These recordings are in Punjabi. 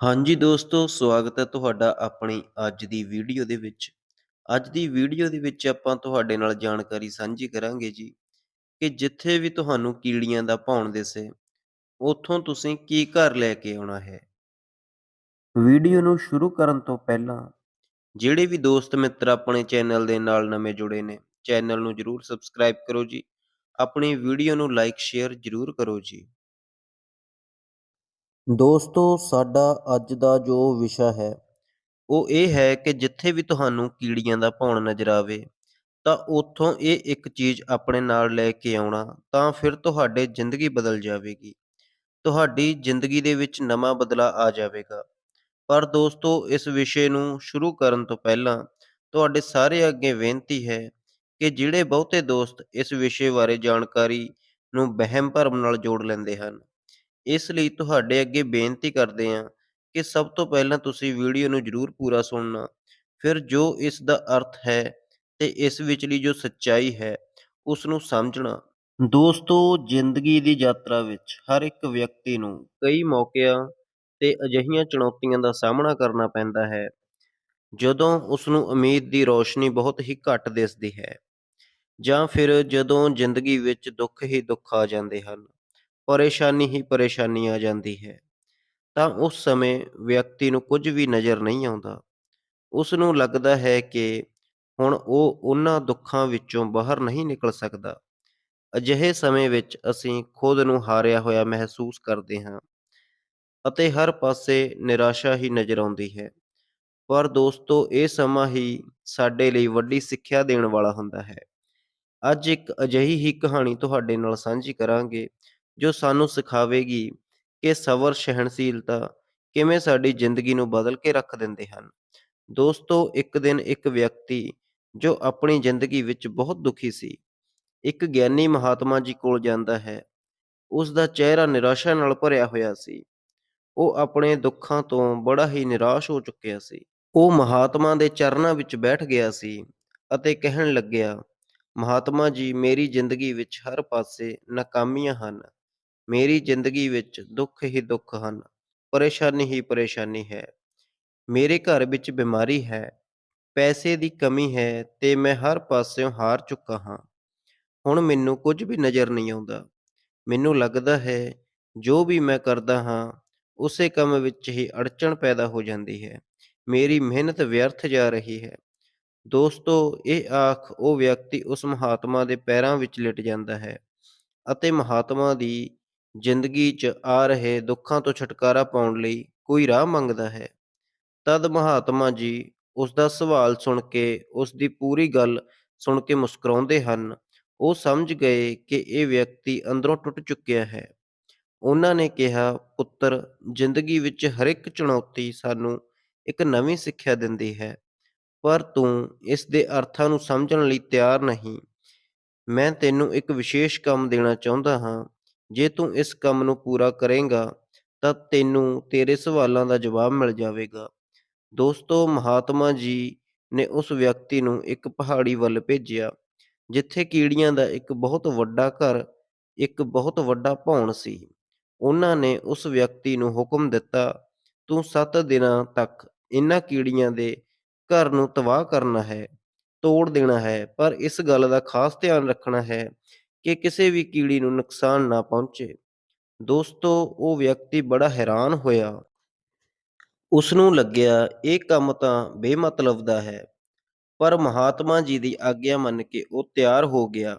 ਹਾਂਜੀ ਦੋਸਤੋ, ਸਵਾਗਤ ਹੈ ਤੁਹਾਡਾ ਆਪਣੀ ਅੱਜ ਦੀ ਵੀਡੀਓ ਦੇ ਵਿੱਚ। ਅੱਜ ਦੀ ਵੀਡੀਓ ਦੇ ਵਿੱਚ ਆਪਾਂ ਤੁਹਾਡੇ ਨਾਲ ਜਾਣਕਾਰੀ ਸਾਂਝੀ ਕਰਾਂਗੇ ਜੀ, ਕਿ ਜਿੱਥੇ ਵੀ ਤੁਹਾਨੂੰ ਕੀੜੀਆਂ ਦਾ ਭੌਣ ਦਿਸੇ, ਉੱਥੋਂ ਤੁਸੀਂ ਕੀ ਘਰ ਲੈ ਕੇ ਆਉਣਾ ਹੈ। ਵੀਡੀਓ ਨੂੰ ਸ਼ੁਰੂ ਕਰਨ ਤੋਂ ਪਹਿਲਾਂ ਜਿਹੜੇ ਵੀ ਦੋਸਤ ਮਿੱਤਰ ਆਪਣੇ ਚੈਨਲ ਦੇ ਨਾਲ ਨਵੇਂ ਜੁੜੇ ਨੇ, ਚੈਨਲ ਨੂੰ ਜਰੂਰ ਸਬਸਕ੍ਰਾਈਬ ਕਰੋ ਜੀ। ਆਪਣੀ ਵੀਡੀਓ ਨੂੰ ਲਾਈਕ ਸ਼ੇਅਰ ਜਰੂਰ ਕਰੋ ਜੀ। ਦੋਸਤੋ ਸਾਡਾ ਅੱਜ ਦਾ ਜੋ ਵਿਸ਼ਾ ਹੈ, ਉਹ ਇਹ ਹੈ ਕਿ ਜਿੱਥੇ ਵੀ ਤੁਹਾਨੂੰ ਕੀੜੀਆਂ ਦਾ ਭੌਣ ਨਜ਼ਰ ਆਵੇ, ਤਾਂ ਉੱਥੋਂ ਇਹ ਇੱਕ ਚੀਜ਼ ਆਪਣੇ ਨਾਲ ਲੈ ਕੇ ਆਉਣਾ, ਤਾਂ ਫਿਰ ਤੁਹਾਡੇ ਜ਼ਿੰਦਗੀ ਬਦਲ ਜਾਵੇਗੀ। ਤੁਹਾਡੀ ਜ਼ਿੰਦਗੀ ਦੇ ਵਿੱਚ ਨਵਾਂ ਬਦਲਾਅ ਆ ਜਾਵੇਗਾ। ਪਰ ਦੋਸਤੋ ਇਸ ਵਿਸ਼ੇ ਨੂੰ ਸ਼ੁਰੂ ਕਰਨ ਤੋਂ ਪਹਿਲਾਂ ਤੁਹਾਡੇ ਸਾਰੇ ਅੱਗੇ ਬੇਨਤੀ ਹੈ ਕਿ ਜਿਹੜੇ ਬਹੁਤੇ ਦੋਸਤ ਇਸ ਵਿਸ਼ੇ ਬਾਰੇ ਜਾਣਕਾਰੀ ਨੂੰ ਵਹਿਮ ਭਰਮ ਨਾਲ ਜੋੜ ਲੈਂਦੇ ਹਨ, ਇਸ ਲਈ ਤੁਹਾਡੇ ਅੱਗੇ ਬੇਨਤੀ ਕਰਦੇ ਹਾਂ ਕਿ ਸਭ ਤੋਂ ਪਹਿਲਾਂ ਤੁਸੀਂ ਵੀਡੀਓ ਨੂੰ ਜ਼ਰੂਰ ਪੂਰਾ ਸੁਣਨਾ, ਫਿਰ ਜੋ ਇਸ ਦਾ ਅਰਥ ਹੈ ਤੇ ਇਸ ਵਿਚਲੀ ਜੋ ਸੱਚਾਈ ਹੈ, ਉਸ ਨੂੰ ਸਮਝਣਾ। ਦੋਸਤੋ ਜ਼ਿੰਦਗੀ ਦੀ ਯਾਤਰਾ ਵਿੱਚ ਹਰ ਇੱਕ ਵਿਅਕਤੀ ਨੂੰ ਕਈ ਮੌਕਿਆਂ ਤੇ ਅਜਿਹੀਆਂ ਚੁਣੌਤੀਆਂ ਦਾ ਸਾਹਮਣਾ ਕਰਨਾ ਪੈਂਦਾ ਹੈ, ਜਦੋਂ ਉਸ ਨੂੰ ਉਮੀਦ ਦੀ ਰੋਸ਼ਨੀ ਬਹੁਤ ਹੀ ਘੱਟ ਦਿਸਦੀ ਹੈ, ਜਾਂ ਫਿਰ ਜਦੋਂ ਜ਼ਿੰਦਗੀ ਵਿੱਚ ਦੁੱਖ ਹੀ ਦੁੱਖ ਆ ਜਾਂਦੇ ਹਨ, ਪਰੇਸ਼ਾਨੀ ਹੀ ਪਰੇਸ਼ਾਨੀ ਆ ਜਾਂਦੀ ਹੈ, ਤਾਂ ਉਸ ਸਮੇਂ ਵਿਅਕਤੀ ਨੂੰ ਕੁਝ ਵੀ ਨਜ਼ਰ ਨਹੀਂ ਆਉਂਦਾ। ਉਸ ਨੂੰ ਲੱਗਦਾ ਹੈ ਕਿ ਹੁਣ ਉਹ ਉਹਨਾਂ ਦੁੱਖਾਂ ਵਿੱਚੋਂ ਬਾਹਰ ਨਹੀਂ ਨਿਕਲ ਸਕਦਾ। ਅਜਿਹੇ ਸਮੇਂ ਵਿੱਚ ਅਸੀਂ ਖੁਦ ਨੂੰ ਹਾਰਿਆ ਹੋਇਆ ਮਹਿਸੂਸ ਕਰਦੇ ਹਾਂ ਅਤੇ ਹਰ ਪਾਸੇ ਨਿਰਾਸ਼ਾ ਹੀ ਨਜ਼ਰ ਆਉਂਦੀ ਹੈ। ਪਰ ਦੋਸਤੋ ਇਹ ਸਮਾਂ ਹੀ ਸਾਡੇ ਲਈ ਵੱਡੀ ਸਿੱਖਿਆ ਦੇਣ ਵਾਲਾ ਹੁੰਦਾ ਹੈ। ਅੱਜ ਇੱਕ ਅਜਿਹੀ ਹੀ ਕਹਾਣੀ ਤੁਹਾਡੇ ਨਾਲ ਸਾਂਝੀ ਕਰਾਂਗੇ, ਜੋ ਸਾਨੂੰ ਸਿਖਾਵੇਗੀ ਕਿ ਸਬਰ, ਸਹਿਣਸ਼ੀਲਤਾ ਕਿਵੇਂ ਸਾਡੀ ਜ਼ਿੰਦਗੀ ਨੂੰ ਬਦਲ ਕੇ ਰੱਖ ਦਿੰਦੇ ਹਨ। ਦੋਸਤੋ ਇੱਕ ਦਿਨ ਇੱਕ ਵਿਅਕਤੀ ਜੋ ਆਪਣੀ ਜ਼ਿੰਦਗੀ ਵਿੱਚ ਬਹੁਤ ਦੁਖੀ ਸੀ, ਇੱਕ ਗਿਆਨੀ ਮਹਾਤਮਾ ਜੀ ਕੋਲ ਜਾਂਦਾ ਹੈ। ਉਸ ਦਾ ਚਿਹਰਾ ਨਿਰਾਸ਼ਾ ਨਾਲ ਭਰਿਆ ਹੋਇਆ ਸੀ। ਉਹ ਆਪਣੇ ਦੁੱਖਾਂ ਤੋਂ ਬੜਾ ਹੀ ਨਿਰਾਸ਼ ਹੋ ਚੁੱਕਿਆ ਸੀ। ਉਹ ਮਹਾਤਮਾ ਦੇ ਚਰਨਾਂ ਵਿੱਚ ਬੈਠ ਗਿਆ ਸੀ ਅਤੇ ਕਹਿਣ ਲੱਗਿਆ, ਮਹਾਤਮਾ ਜੀ ਮੇਰੀ ਜ਼ਿੰਦਗੀ ਵਿੱਚ ਹਰ ਪਾਸੇ ਨਾਕਾਮੀਆਂ ਹਨ। ਮੇਰੀ ਜ਼ਿੰਦਗੀ ਵਿੱਚ ਦੁੱਖ ਹੀ ਦੁੱਖ ਹਨ, ਪਰੇਸ਼ਾਨੀ ਹੀ ਪਰੇਸ਼ਾਨੀ ਹੈ। ਮੇਰੇ ਘਰ ਵਿੱਚ ਬਿਮਾਰੀ ਹੈ, ਪੈਸੇ ਦੀ ਕਮੀ ਹੈ ਤੇ ਮੈਂ ਹਰ ਪਾਸਿਓਂ ਹਾਰ ਚੁੱਕਾ ਹਾਂ। ਹੁਣ ਮੈਨੂੰ ਕੁਝ ਵੀ ਨਜ਼ਰ ਨਹੀਂ ਆਉਂਦਾ। ਮੈਨੂੰ ਲੱਗਦਾ ਹੈ ਜੋ ਵੀ ਮੈਂ ਕਰਦਾ ਹਾਂ, ਉਸੇ ਕੰਮ ਵਿੱਚ ਹੀ ਅੜਚਣ ਪੈਦਾ ਹੋ ਜਾਂਦੀ ਹੈ। ਮੇਰੀ ਮਿਹਨਤ ਵਿਅਰਥ ਜਾ ਰਹੀ ਹੈ। ਦੋਸਤੋ ਇਹ ਆਖ ਉਹ ਵਿਅਕਤੀ ਉਸ ਮਹਾਤਮਾ ਦੇ ਪੈਰਾਂ ਵਿੱਚ ਲਿਟ ਜਾਂਦਾ ਹੈ ਅਤੇ ਮਹਾਤਮਾ ਦੀ ਜ਼ਿੰਦਗੀ 'ਚ ਆ ਰਹੇ ਦੁੱਖਾਂ ਤੋਂ ਛੁਟਕਾਰਾ ਪਾਉਣ ਲਈ ਕੋਈ ਰਾਹ ਮੰਗਦਾ ਹੈ। ਤਦ ਮਹਾਤਮਾ ਜੀ ਉਸ ਦਾ ਸਵਾਲ ਸੁਣ ਕੇ, ਉਸ ਦੀ ਪੂਰੀ ਗੱਲ ਸੁਣ ਕੇ ਮੁਸਕਰਾਉਂਦੇ ਹਨ। ਉਹ ਸਮਝ ਗਏ ਕਿ ਇਹ ਵਿਅਕਤੀ ਅੰਦਰੋਂ ਟੁੱਟ ਚੁੱਕਿਆ ਹੈ। ਉਹਨਾਂ ਨੇ ਕਿਹਾ, ਪੁੱਤਰ ਜ਼ਿੰਦਗੀ ਵਿੱਚ ਹਰ ਇੱਕ ਚੁਣੌਤੀ ਸਾਨੂੰ ਇੱਕ ਨਵੀਂ ਸਿੱਖਿਆ ਦਿੰਦੀ ਹੈ, ਪਰ ਤੂੰ ਇਸ ਦੇ ਅਰਥਾਂ ਨੂੰ ਸਮਝਣ ਲਈ ਤਿਆਰ ਨਹੀਂ। ਮੈਂ ਤੈਨੂੰ ਇੱਕ ਵਿਸ਼ੇਸ਼ ਕੰਮ ਦੇਣਾ ਚਾਹੁੰਦਾ ਹਾਂ। ਜੇ ਤੂੰ ਇਸ ਕੰਮ ਨੂੰ ਪੂਰਾ ਕਰੇਂਗਾ, ਤਾਂ ਤੈਨੂੰ ਤੇਰੇ ਸਵਾਲਾਂ ਦਾ ਜਵਾਬ ਮਿਲ ਜਾਵੇਗਾ। ਦੋਸਤੋ ਮਹਾਤਮਾ ਜੀ ਨੇ ਉਸ ਵਿਅਕਤੀ ਨੂੰ ਇੱਕ ਪਹਾੜੀ ਵੱਲ ਭੇਜਿਆ, ਜਿੱਥੇ ਕੀੜੀਆਂ ਦਾ ਇੱਕ ਬਹੁਤ ਵੱਡਾ ਘਰ, ਇੱਕ ਬਹੁਤ ਵੱਡਾ ਭੌਣ ਸੀ। ਉਹਨਾਂ ਨੇ ਉਸ ਵਿਅਕਤੀ ਨੂੰ ਹੁਕਮ ਦਿੱਤਾ, ਤੂੰ ਸੱਤ ਦਿਨਾਂ ਤੱਕ ਇਹਨਾਂ ਕੀੜੀਆਂ ਦੇ ਘਰ ਨੂੰ ਤਬਾਹ ਕਰਨਾ ਹੈ, ਤੋੜ ਦੇਣਾ ਹੈ, ਪਰ ਇਸ ਗੱਲ ਦਾ ਖਾਸ ਧਿਆਨ ਰੱਖਣਾ ਹੈ ਕਿ ਕਿਸੇ ਵੀ ਕੀੜੀ ਨੂੰ ਨੁਕਸਾਨ ਨਾ ਪਹੁੰਚੇ। ਦੋਸਤੋ ਉਹ ਵਿਅਕਤੀ ਬੜਾ ਹੈਰਾਨ ਹੋਇਆ। ਉਸ ਨੂੰ ਲੱਗਿਆ ਇਹ ਕੰਮ ਤਾਂ ਬੇਮਤਲਬ ਦਾ ਹੈ, ਪਰ ਮਹਾਤਮਾ ਜੀ ਦੀ ਆਗਿਆ ਮੰਨ ਕੇ ਉਹ ਤਿਆਰ ਹੋ ਗਿਆ।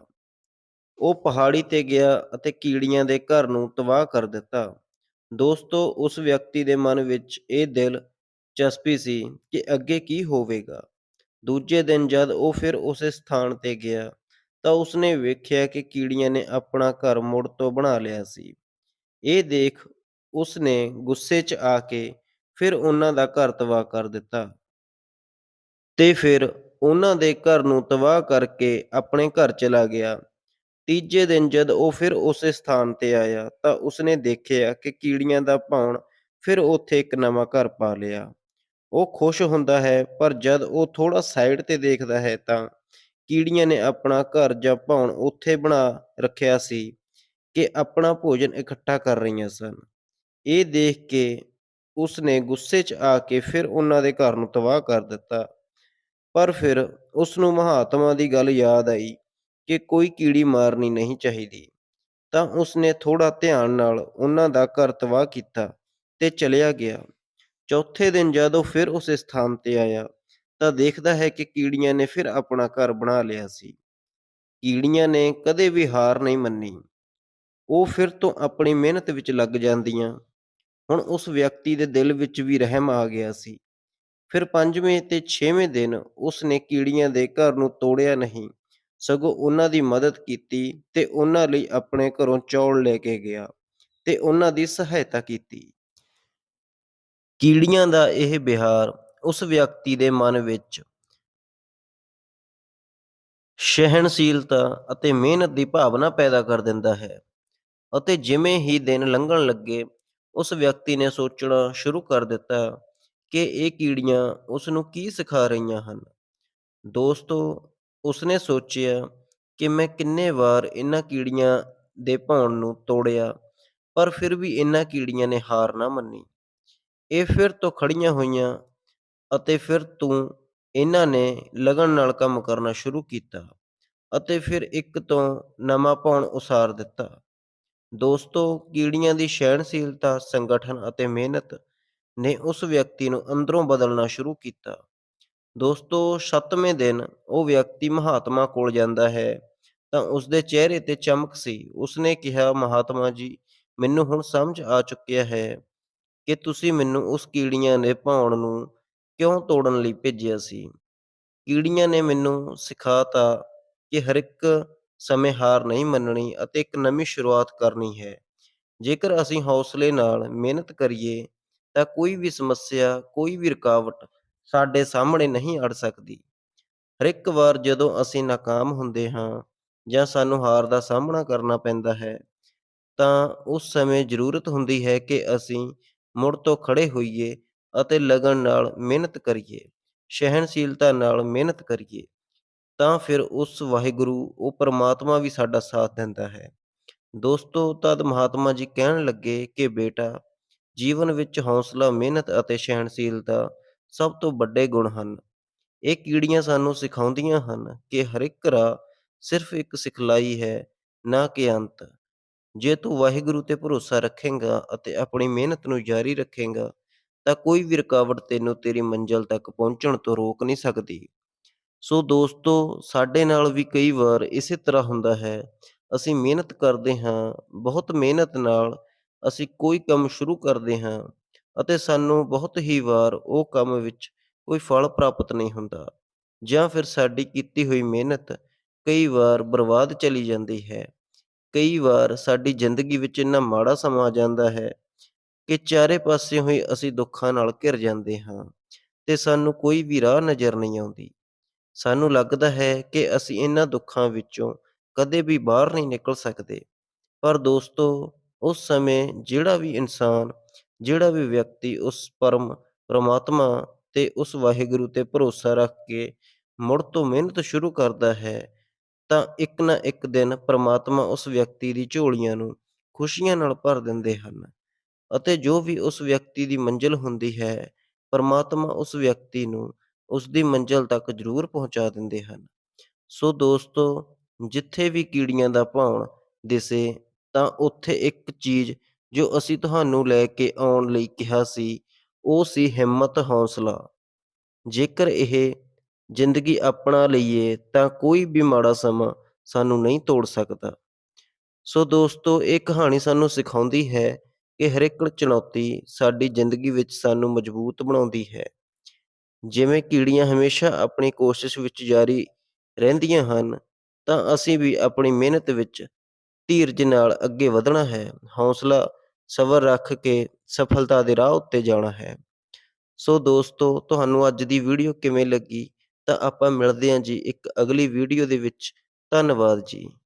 ਉਹ ਪਹਾੜੀ ਤੇ ਗਿਆ ਅਤੇ ਕੀੜੀਆਂ ਦੇ ਘਰ ਨੂੰ ਤਬਾਹ ਕਰ ਦਿੱਤਾ। ਦੋਸਤੋ ਉਸ ਵਿਅਕਤੀ ਦੇ ਮਨ ਵਿੱਚ ਇਹ ਦਿਲਚਸਪੀ ਸੀ ਕਿ ਅੱਗੇ ਕੀ ਹੋਵੇਗਾ। ਦੂਜੇ ਦਿਨ ਜਦ ਉਹ ਫਿਰ ਉਸੇ ਸਥਾਨ ਤੇ ਗਿਆ, ਤਾਂ ਉਸਨੇ ਵੇਖਿਆ ਕਿ ਕੀੜੀਆਂ ਨੇ ਆਪਣਾ ਘਰ ਮੁੜ ਤੋਂ ਬਣਾ ਲਿਆ ਸੀ। ਇਹ ਦੇਖ ਉਸਨੇ ਗੁੱਸੇ 'ਚ ਆ ਕੇ ਫਿਰ ਉਹਨਾਂ ਦਾ ਘਰ ਤਬਾਹ ਕਰ ਦਿੱਤਾ। ਤੇ ਫਿਰ ਉਹਨਾਂ ਦੇ ਘਰ ਨੂੰ ਤਬਾਹ ਕਰਕੇ ਆਪਣੇ ਘਰ ਚਲਾ ਗਿਆ। ਤੀਜੇ ਦਿਨ ਜਦ ਉਹ ਫਿਰ ਉਸੇ ਸਥਾਨ ਤੇ ਆਇਆ, ਤਾਂ ਉਸਨੇ ਦੇਖਿਆ ਕਿ ਕੀੜੀਆਂ ਦਾ ਭੌਣ ਫਿਰ ਉੱਥੇ ਇੱਕ ਨਵਾਂ ਘਰ ਪਾ ਲਿਆ। ਉਹ ਖੁਸ਼ ਹੁੰਦਾ ਹੈ, ਪਰ ਜਦ ਉਹ ਥੋੜਾ ਸਾਈਡ ਤੇ ਦੇਖਦਾ ਹੈ ਤਾਂ ਕੀੜੀਆਂ ਨੇ ਆਪਣਾ ਘਰ ਜਾਂ ਭੌਣ ਉੱਥੇ ਬਣਾ ਰੱਖਿਆ ਸੀ ਕਿ ਆਪਣਾ ਭੋਜਨ ਇਕੱਠਾ ਕਰ ਰਹੀਆਂ ਸਨ। ਇਹ ਦੇਖ ਕੇ ਉਸ ਨੇ ਗੁੱਸੇ 'ਚ ਆ ਕੇ ਫਿਰ ਉਹਨਾਂ ਦੇ ਘਰ ਨੂੰ ਤਬਾਹ ਕਰ ਦਿੱਤਾ। ਪਰ ਫਿਰ ਉਸ ਨੂੰ ਮਹਾਤਮਾ ਦੀ ਗੱਲ ਯਾਦ ਆਈ ਕਿ ਕੋਈ ਕੀੜੀ ਮਾਰਨੀ ਨਹੀਂ ਚਾਹੀਦੀ। ਤਾਂ ਉਸ ਨੇ ਥੋੜਾ ਧਿਆਨ ਨਾਲ ਉਹਨਾਂ ਦਾ ਘਰ ਤਬਾਹ ਕੀਤਾ ਤੇ ਚਲਿਆ ਗਿਆ। ਚੌਥੇ ਦਿਨ ਜਦੋਂ ਫਿਰ ਉਸ ਸਥਾਨ ਤੇ ਆਇਆ ਤਾਂ ਦੇਖਦਾ ਹੈ ਕਿ ਕੀੜੀਆਂ ਨੇ ਫਿਰ ਆਪਣਾ ਘਰ ਬਣਾ ਲਿਆ ਸੀ। ਕੀੜੀਆਂ ਨੇ ਕਦੇ ਵੀ ਹਾਰ ਨਹੀਂ ਮੰਨੀ। ਉਹ ਫਿਰ ਤੋਂ ਆਪਣੀ ਮਿਹਨਤ ਵਿੱਚ ਲੱਗ ਜਾਂਦੀਆਂ। ਹੁਣ ਉਸ ਵਿਅਕਤੀ ਦੇ ਦਿਲ ਵਿੱਚ ਵੀ ਰਹਿਮ ਆ ਗਿਆ ਸੀ। ਫਿਰ ਪੰਜਵੇਂ ਤੇ ਛੇਵੇਂ ਦਿਨ ਉਸ ਨੇ ਕੀੜੀਆਂ ਦੇ ਘਰ ਨੂੰ ਤੋੜਿਆ ਨਹੀਂ। ਸਗੋਂ ਉਹਨਾਂ ਦੀ ਮਦਦ ਕੀਤੀ ਤੇ ਉਹਨਾਂ ਲਈ ਆਪਣੇ ਘਰੋਂ ਚੌਲ ਲੈ ਕੇ ਗਿਆ ਤੇ ਉਹਨਾਂ ਦੀ ਸਹਾਇਤਾ ਕੀਤੀ। ਕੀੜੀਆਂ ਦਾ ਇਹ ਵਿਹਾਰ ਉਸ ਵਿਅਕਤੀ ਦੇ ਮਨ ਵਿੱਚ ਸਹਿਣਸ਼ੀਲਤਾ ਅਤੇ ਮਿਹਨਤ ਦੀ ਭਾਵਨਾ ਪੈਦਾ ਕਰ ਦਿੰਦਾ ਹੈ ਅਤੇ ਜਿਵੇਂ ਹੀ ਦਿਨ ਲੰਘਣ ਲੱਗੇ, ਉਸ ਵਿਅਕਤੀ ਨੇ ਸੋਚਣਾ ਸ਼ੁਰੂ ਕਰ ਦਿੱਤਾ ਕਿ ਇਹ ਕੀੜੀਆਂ ਉਸ ਨੂੰ ਕੀ ਸਿਖਾ ਰਹੀਆਂ ਹਨ। ਦੋਸਤੋ ਉਸਨੇ ਸੋਚਿਆ ਕਿ ਮੈਂ ਕਿੰਨੇ ਵਾਰ ਇਹਨਾਂ ਕੀੜੀਆਂ ਦੇ ਭੌਣ ਨੂੰ ਤੋੜਿਆ, ਪਰ ਫਿਰ ਵੀ ਇਹਨਾਂ ਕੀੜੀਆਂ ਨੇ ਹਾਰ ਨਾ ਮੰਨੀ। ਇਹ ਫਿਰ ਤੋਂ ਖੜੀਆਂ ਹੋਈਆਂ ਅਤੇ ਫਿਰ ਤੂੰ ਇਹਨਾਂ ਨੇ ਲਗਨ ਨਾਲ ਕੰਮ ਕਰਨਾ ਸ਼ੁਰੂ ਕੀਤਾ ਅਤੇ ਫਿਰ ਇੱਕ ਤੋਂ ਨਵਾਂ ਭੌਣ ਉਸਾਰ ਦਿੱਤਾ। ਦੋਸਤੋ, ਕੀੜੀਆਂ ਦੀ ਸਹਿਣਸ਼ੀਲਤਾ, ਸੰਗਠਨ ਅਤੇ ਮਿਹਨਤ ਨੇ ਉਸ ਵਿਅਕਤੀ ਨੂੰ ਅੰਦਰੋਂ ਬਦਲਣਾ ਸ਼ੁਰੂ ਕੀਤਾ। ਦੋਸਤੋ 7ਵੇਂ ਦਿਨ ਉਹ ਵਿਅਕਤੀ ਮਹਾਤਮਾ ਕੋਲ ਜਾਂਦਾ ਹੈ ਤਾਂ ਉਸ ਦੇ ਚਿਹਰੇ ਤੇ ਚਮਕ ਸੀ। ਉਸਨੇ ਕਿਹਾ, ਮਹਾਤਮਾ ਜੀ, ਮੈਨੂੰ ਹੁਣ ਸਮਝ ਆ ਚੁੱਕਿਆ ਹੈ ਕਿ ਤੁਸੀਂ ਮੈਨੂੰ ਉਸ ਕੀੜੀਆਂ ਦੇ ਭੌਣ ਨੂੰ ਕਿਉਂ ਤੋੜਨ ਲਈ ਭੇਜਿਆ ਸੀ? ਕੀੜੀਆਂ ਨੇ ਮੈਨੂੰ ਸਿਖਾਤਾ ਕਿ ਹਰ ਇੱਕ ਸਮੇਂ ਹਾਰ ਨਹੀਂ ਮੰਨਣੀ ਅਤੇ ਇੱਕ ਨਵੀਂ ਸ਼ੁਰੂਆਤ ਕਰਨੀ ਹੈ। ਜੇਕਰ ਅਸੀਂ ਹੌਸਲੇ ਨਾਲ ਮਿਹਨਤ ਕਰੀਏ, ਤਾਂ ਕੋਈ ਵੀ ਸਮੱਸਿਆ, ਕੋਈ ਵੀ ਰੁਕਾਵਟ ਸਾਡੇ ਸਾਹਮਣੇ ਨਹੀਂ ਅੜ ਸਕਦੀ। ਹਰ ਇੱਕ ਵਾਰ ਜਦੋਂ ਅਸੀਂ ਨਾਕਾਮ ਹੁੰਦੇ ਹਾਂ ਜਾਂ ਸਾਨੂੰ ਹਾਰ ਦਾ ਸਾਹਮਣਾ ਕਰਨਾ ਪੈਂਦਾ ਹੈ, ਤਾਂ ਉਸ ਸਮੇਂ ਜ਼ਰੂਰਤ ਹੁੰਦੀ ਹੈ ਕਿ ਅਸੀਂ ਮੁੜ ਤੋਂ ਖੜੇ ਹੋਈਏ ਅਤੇ ਲਗਨ ਨਾਲ ਮਿਹਨਤ ਕਰੀਏ, ਸਹਿਣਸ਼ੀਲਤਾ ਨਾਲ ਮਿਹਨਤ ਕਰੀਏ, ਤਾਂ ਫਿਰ ਉਸ ਵਾਹਿਗੁਰੂ, ਉਹ ਪਰਮਾਤਮਾ ਵੀ ਸਾਡਾ ਸਾਥ ਦਿੰਦਾ ਹੈ। ਦੋਸਤੋ, ਤਦ ਮਹਾਤਮਾ ਜੀ ਕਹਿਣ ਲੱਗੇ ਕਿ ਬੇਟਾ, ਜੀਵਨ ਵਿੱਚ ਹੌਸਲਾ, ਮਿਹਨਤ ਅਤੇ ਸਹਿਣਸ਼ੀਲਤਾ ਸਭ ਤੋਂ ਵੱਡੇ ਗੁਣ ਹਨ। ਇਹ ਕੀੜੀਆਂ ਸਾਨੂੰ ਸਿਖਾਉਂਦੀਆਂ ਹਨ ਕਿ ਹਰ ਇੱਕ ਰਾਹ ਸਿਰਫ ਇੱਕ ਸਿਖਲਾਈ ਹੈ, ਨਾ ਕਿ ਅੰਤ। ਜੇ ਤੂੰ ਵਾਹਿਗੁਰੂ ਤੇ ਭਰੋਸਾ ਰੱਖੇਂਗਾ ਅਤੇ ਆਪਣੀ ਮਿਹਨਤ ਨੂੰ ਜਾਰੀ ਰੱਖੇਂਗਾ ਤਾਂ ਕੋਈ ਵੀ ਰੁਕਾਵਟ ਤੈਨੂੰ ਤੇਰੀ ਮੰਜ਼ਿਲ ਤੱਕ ਪਹੁੰਚਣ ਤੋਂ ਰੋਕ ਨਹੀਂ ਸਕਦੀ। ਸੋ ਦੋਸਤੋ, ਸਾਡੇ ਨਾਲ ਵੀ ਕਈ ਵਾਰ ਇਸੇ ਤਰ੍ਹਾਂ ਹੁੰਦਾ ਹੈ। ਅਸੀਂ ਮਿਹਨਤ ਕਰਦੇ ਹਾਂ, ਬਹੁਤ ਮਿਹਨਤ ਨਾਲ ਅਸੀਂ ਕੋਈ ਕੰਮ ਸ਼ੁਰੂ ਕਰਦੇ ਹਾਂ ਅਤੇ ਸਾਨੂੰ ਬਹੁਤ ਹੀ ਵਾਰ ਉਹ ਕੰਮ ਵਿੱਚ ਕੋਈ ਫਲ ਪ੍ਰਾਪਤ ਨਹੀਂ ਹੁੰਦਾ ਜਾਂ ਫਿਰ ਸਾਡੀ ਕੀਤੀ ਹੋਈ ਮਿਹਨਤ ਕਈ ਵਾਰ ਬਰਬਾਦ ਚਲੀ ਜਾਂਦੀ ਹੈ। ਕਈ ਵਾਰ ਸਾਡੀ ਜ਼ਿੰਦਗੀ ਵਿੱਚ ਇੰਨਾ ਮਾੜਾ ਸਮਾਂ ਆ ਜਾਂਦਾ ਹੈ ਕਿ ਚਾਰੇ ਪਾਸੇ ਹੋਈ ਅਸੀਂ ਦੁੱਖਾਂ ਨਾਲ ਘਿਰ ਜਾਂਦੇ ਹਾਂ ਤੇ ਸਾਨੂੰ ਕੋਈ ਵੀ ਰਾਹ ਨਜ਼ਰ ਨਹੀਂ ਆਉਂਦੀ। ਸਾਨੂੰ ਲੱਗਦਾ ਹੈ ਕਿ ਅਸੀਂ ਇਹਨਾਂ ਦੁੱਖਾਂ ਵਿੱਚੋਂ ਕਦੇ ਵੀ ਬਾਹਰ ਨਹੀਂ ਨਿਕਲ ਸਕਦੇ। ਪਰ ਦੋਸਤੋ, ਉਸ ਸਮੇਂ ਜਿਹੜਾ ਵੀ ਇਨਸਾਨ, ਜਿਹੜਾ ਵੀ ਵਿਅਕਤੀ ਉਸ ਪਰਮ ਪ੍ਰਮਾਤਮਾ ਤੇ ਉਸ ਵਾਹਿਗੁਰੂ ਤੇ ਭਰੋਸਾ ਰੱਖ ਕੇ ਮੁੜ ਤੋਂ ਮਿਹਨਤ ਸ਼ੁਰੂ ਕਰਦਾ ਹੈ, ਤਾਂ ਇੱਕ ਨਾ ਇੱਕ ਦਿਨ ਪ੍ਰਮਾਤਮਾ ਉਸ ਵਿਅਕਤੀ ਦੀ ਝੋਲੀਆਂ ਨੂੰ ਖੁਸ਼ੀਆਂ ਨਾਲ ਭਰ ਦਿੰਦੇ ਹਨ। ਅਤੇ ਜੋ ਵੀ ਉਸ ਵਿਅਕਤੀ ਦੀ ਮੰਜ਼ਿਲ ਹੁੰਦੀ ਹੈ, ਪਰਮਾਤਮਾ ਉਸ ਵਿਅਕਤੀ ਨੂੰ ਉਸ ਦੀ ਮੰਜ਼ਿਲ ਤੱਕ ਜ਼ਰੂਰ ਪਹੁੰਚਾ ਦਿੰਦੇ ਹਨ। ਸੋ ਦੋਸਤੋ, ਜਿੱਥੇ ਵੀ ਕੀੜੀਆਂ ਦਾ ਭੌਣ ਦਿਸੇ, ਤਾਂ ਉੱਥੇ ਇੱਕ ਚੀਜ਼ ਜੋ ਅਸੀਂ ਤੁਹਾਨੂੰ ਲੈ ਕੇ ਆਉਣ ਲਈ ਕਿਹਾ ਸੀ, ਉਹ ਸੀ ਹਿੰਮਤ ਹੌਸਲਾ। ਜੇਕਰ ਇਹ ਜ਼ਿੰਦਗੀ ਆਪਣਾ ਲਈਏ, ਤਾਂ ਕੋਈ ਵੀ ਮਾੜਾ ਸਮਾਂ ਸਾਨੂੰ ਨਹੀਂ ਤੋੜ ਸਕਦਾ। ਸੋ ਦੋਸਤੋ, ਇਹ ਕਹਾਣੀ ਸਾਨੂੰ ਸਿਖਾਉਂਦੀ ਹੈ ਕਿ ਹਰ ਇੱਕ ਚੁਣੌਤੀ ਸਾਡੀ ਜ਼ਿੰਦਗੀ ਵਿੱਚ ਸਾਨੂੰ ਮਜ਼ਬੂਤ ਬਣਾਉਂਦੀ ਹੈ। ਜਿਵੇਂ ਕੀੜੀਆਂ ਹਮੇਸ਼ਾ ਆਪਣੀ ਕੋਸ਼ਿਸ਼ ਵਿੱਚ ਜਾਰੀ ਰਹਿੰਦੀਆਂ ਹਨ, ਤਾਂ ਅਸੀਂ ਵੀ ਆਪਣੀ ਮਿਹਨਤ ਵਿੱਚ ਧੀਰਜ ਨਾਲ ਅੱਗੇ ਵਧਣਾ ਹੈ। ਹੌਸਲਾ ਸਬਰ ਰੱਖ ਕੇ ਸਫਲਤਾ ਦੇ ਰਾਹ ਉੱਤੇ ਜਾਣਾ ਹੈ। ਸੋ ਦੋਸਤੋ, ਤੁਹਾਨੂੰ ਅੱਜ ਦੀ ਵੀਡੀਓ ਕਿਵੇਂ ਲੱਗੀ? ਤਾਂ ਆਪਾਂ ਮਿਲਦੇ ਹਾਂ ਜੀ ਇੱਕ ਅਗਲੀ ਵੀਡੀਓ ਦੇ ਵਿੱਚ। ਧੰਨਵਾਦ ਜੀ।